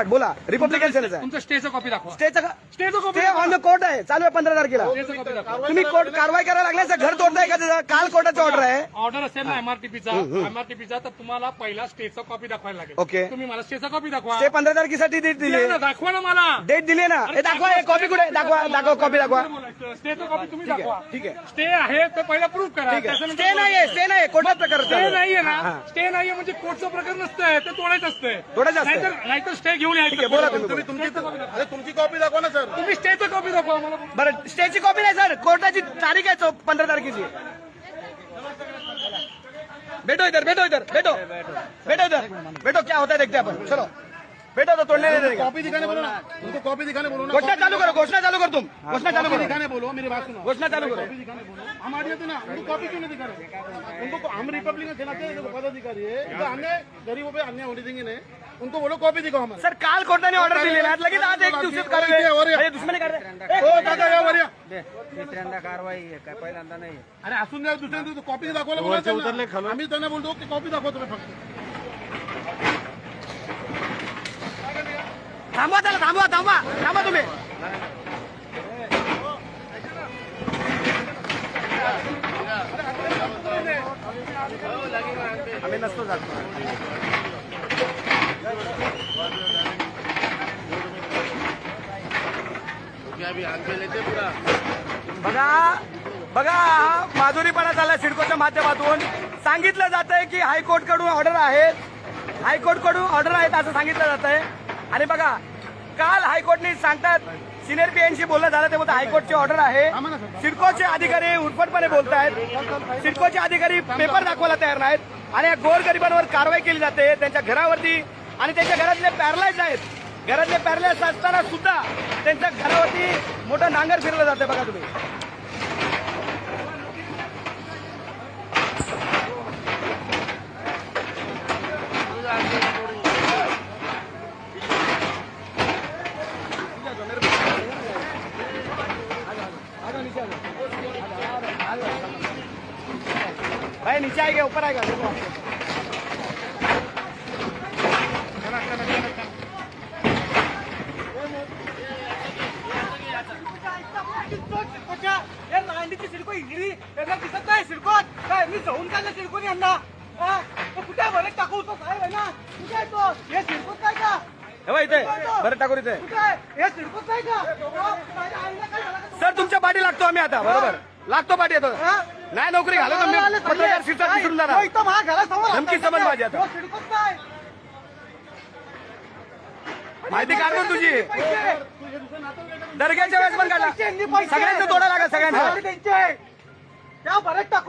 Card बोला. Republican सेनेचा आहे. तुमचं स्टेचं कॉपी दाखवा. स्टेचं का- स्टेचं copy stay on the court आहे. चालू आहे पंधरा तारखेला. स्टेचं कॉपी दाखवा. तुम्ही कोर्ट कारवाई करायला लागल्याचं घर तोडताय का त्याचं? काल कोर्टाची ऑर्डर आहे. ऑर्डर असेल ना एमआरटीपीचा एमआरटीपीचा तर तुम्हाला पहिला स्टेटचा कॉपी दाखवायला लागेल. ओके. तुम्ही मला स्टेटचा कॉपी दाखवा. ते पंधरा तारखेसाठी डेट दिली. दिली ना, दाखवा ना मला. डेट दिली ना. हे दाखवा हे कॉपी कुठे आहे? दाखवा दाखवा कॉपी दाखवा. स्टेटचा कॉपी तुम्ही ठीक आहे, दाखवा. ठीक आहे. स्टे आहे तर पहिला प्रूव्ह करा. ठीक आहे. त्याच्यानंतर स्टे नाहीये स्टे कोर्टात प्रकार स्टे नाहीये ना. स्टे नाहीये म्हणजे कोर्टचं प्रकरण नसतंय. ते तोडायचं असतंय. तोडायचं असतंय. नाहीतर नाहीतर स्टे घेऊन ठीक आहे, बोला तुम्ही, तुमची कॉपी दाखवा ना सर तुम्ही स्टेचं कॉपी दाखवा बरं स्टेची कॉपी नाही सर कोर्टाची तारीख आहे चौ- पंधरा तारखेची. बैठो इधर बैठो इधर बैठो बैठो इधर बैठो क्या होता है देखते हैं अपन चलो. बैठो तो तोड़ने नहीं देगा कॉपी दिखाने बोलो ना. उनको कॉपी दिखाने बोलो ना. घोषणा चालू करो घोषणा चालू करो तुम. घोषणा चालू कॉपी करो. दिखाने बोलो मेरी बात सुनो. घोषणा चालू करो. कॉपी दिखाने बोलो. हम आ थे ना उनको कॉपी क्यों नहीं दिखा रहे उनको हम रिपब्लिकन के देखो पदाधिकारी है। अन्य गरीबों पे अन्य होने देंगे नहीं उनको बोलो कॉपी दिखाओ हमारे सर काल कोर्टाने ऑर्डर दिलेली आहे लगेच आज एक दिवसात कारवाई दुश्मनी कर हो। दादा या वर या. दुसऱ्यांदा कारवाई आहे काय पहिल्यांदा नाही अरे असून द्या दुसऱ्या दिवशी कॉपी दाखवायला बोलायचं ना. आम्ही त्यांना बोलतो की कॉपी दाखवा तुम्ही फक्त. थांबवा त्याला थांबवा थांबवा. थांबा तुम्ही. आम्ही नसतो जात. बघा बघा माधुरीपणा झाला सिडकोच्या माध्यमातून. सांगितलं जात आहे की हायकोर्टकडून ऑर्डर आहेत. हायकोर्टकडून ऑर्डर आहेत असं सांगितलं जात आहे आणि बघा काल हायकोर्टने सांगतात सिनियर पीएनशी बोलणं झालं ते बोलतात हायकोर्टची ऑर्डर आहे. सिडकोचे अधिकारी उर्फटपणे बोलत आहेत सिडकोचे अधिकारी पेपर दाखवायला तयार नाहीत. आणि या गोरगरिबांवर कारवाई केली जाते. त्यांच्या घरावरती आणि त्यांच्या घरातले पॅरलाइज आहेत. घरातले पॅरलाइज असताना सुद्धा त्यांच्या घरावरती मोठं नांगर फिरलं जाते बघा तुम्ही. भाई नीचे आएगा ऊपर आएगा देखो। सिडको हिरी यांना दिसत नाही सिडकोत काय मी जाऊन काढलं सिडकोन यांना? तो कुठे भरत टाकू तो साहेब आहे ना? कुठे तो? हे सिडकोत काय का? इथे. बरं टाकून इथे. हे हा? सर तुमच्या पाठी लागतो आम्ही आता बरोबर. लागतो पाठी येतो हा? नाही नोकरी घालत आले, पत्रकार नाही, विसरून तो जाणार. धमकी समज माझी आता. काय माहिती काढ ना तुझी. दर्ग्याच्या वेळेस पण काढला. सगळ्यांचं तोडा लागा त्या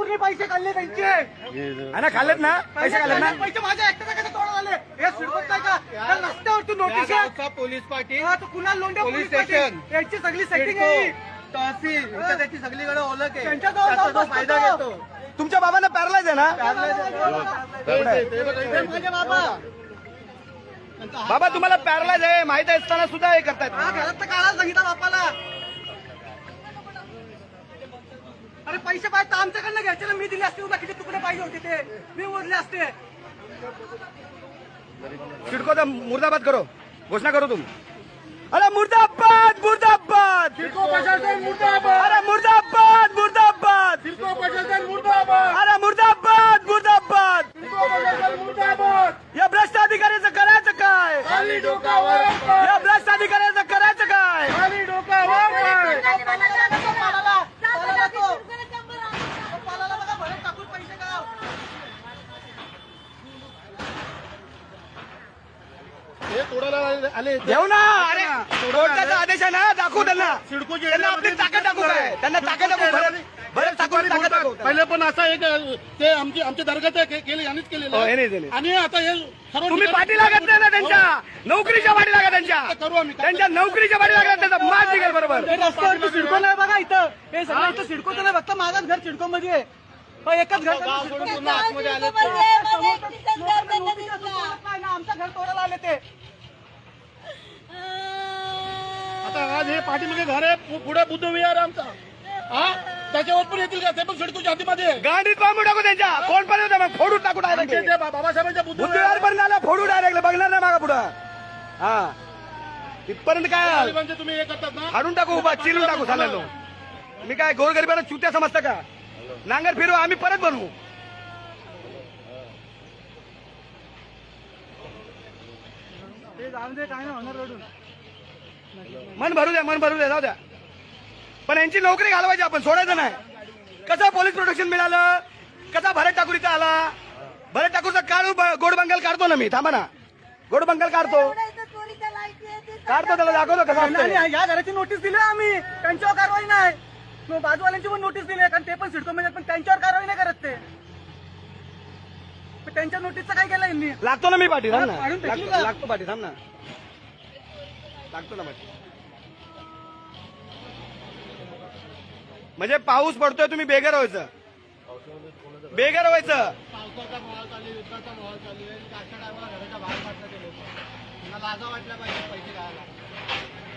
टाकून पैसे काढले त्यांचे. आणि खाल्लेत ना? पैसे खाल्लेत ना? पैसे माझ्या एकट्याच्या कसं तोडा झाले हे सिडकोत काय का? त्या रस्त्यावरती नोटीस आहे. पोलीस पाटील. हा, तो Kunal Londhe police police station. Station. यांची सगळी सेटिंग आहे. ही. तहसील इथं त्याची सगळीकडे ओळख आहे. त्यांच्याजवळ त्याचा जाऊन तो बसतो फायदा तो. घेतो. तुमच्या बाबांना पॅरलाइज आहे ना? हे माझे बाबा. बाबा तुम्हाला पॅरलाइज आहे. माहीत असताना सुद्धा हे करतायत. हा घरात तर काढायला सांगितलं बापाला. अरे पैसे पाहिजे तर आमच्याकडनं घ्यायचे ना. मी दिले असते उद्या किती तुकडे पाहिजे होते ते. मी उरले असते. सिडकोचा मुर्दाबाद करो. घोषणा करो तुम. अरे मुर्दाबाद मुर्दाबाद! सिडको प्रशासन मुर्दाबाद! अरे मुर्दाबाद मुर्दाबाद! सिडको प्रशासन मुर्दाबाद! अरे मुर्दाबाद मुर्दाबाद सिडको प्रशासन मुर्दाबाद या भ्रष्ट अधिकाऱ्याचं करायचं काय खाली डोकावर पाय. या भ्रष्ट अधिकाऱ्याचं करायचं काय खाली डोकावर पाय. पालाला पालाला तो पालाला बघा भरत टाकून पैसे का हे तोडायला आले- घेऊ ना. अरे कोर्टाचा आदेश आहे ना दाखवू त्यांना. सिडकोची त्यांना आपली ताकद दाखवू काय त्यांना ताकद दाखवू भरत भरत ताकद दाखवू पहिले पण असं एक ते आमची आमच्या दर्गाचं के- केलं यांनीच केलेलं हो, आहे. केलं. आणि आता हे सर्व तुम्ही ठिकाणी- पाठी लागत नाही ना त्यांच्या. नोकरीच्या पाठी लागा त्यांच्या. करू आम्ही. त्यांच्या नोकरीच्या पाठी लागत त्याचा मात निघेल बरोबर. हे रस्त्यावरती सिडको नाही बघा इथं. हे सगळं इथं सिडकोच नाही. फक्त माझंच घर सिडको मध्ये आहे. हो, एकच घर सिडको- आतमध्ये आले ना, आमचं घर तोडायला आले ते आता आज हे पाठीमागे घर आहे पुढे बुद्ध विहार आहे आमचा. हा? त्याच्यावर पण येतील का? ते पण सिडकोच्या हातीमध्ये आहे. गांडीत बांबू टाकू त्यांच्या. कोण पण मग. फोडून टाकू डायरेक्ट ते बा- बाबासाहेबांच्या बुद्ध बुद्धिवार पण आला फोडू डायरेक्ट बघणार नाही मागा पुढं. हा. इथपर्यंत काय? गरिबांचे तुम्ही हे करतात ना? हाडून टाकू उभा चिरून टाकू चाललो मी काय गोरगरिबांना चुत्या समजता का? नांगर फिरू आम्ही परत बनवू. ते जाऊन दे काय नाही होणार रडून. मन भरू द्या मन भरू द्या जाऊ द्या. पण यांची नोकरी घालवायची आपण सोडायचं नाही. कसं पोलीस प्रोटेक्शन मिळालं? कसा भरत ठाकूर इथं आला? भरत ठाकूरचा काढू गोड बंगाल काढतो ना मी थांबा ना. गोड बंगाल काढतो. काढतो त्याला दाखवतो कसा. या घराची नोटीस दिली आम्ही. त्यांच्यावर कारवाई नाही. बाजूवाल्यांची पण नोटीस दिली. कारण ते पण सिडको म्हणजे पण त्यांच्यावर कारवाई नाही करत ते. पण त्यांच्या नोटीसचं काय केलं यांनी? लागतो ना मी पाठी थांब ना? लागतो पाठी थांब ना. लागतो ना पाठी. म्हणजे पाऊस पडतोय तुम्ही बेघर व्हायचं. बेघर व्हायचं.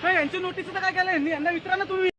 यांची नोटीस तर काय केलं यांनी यांना विचारा ना तुम्ही.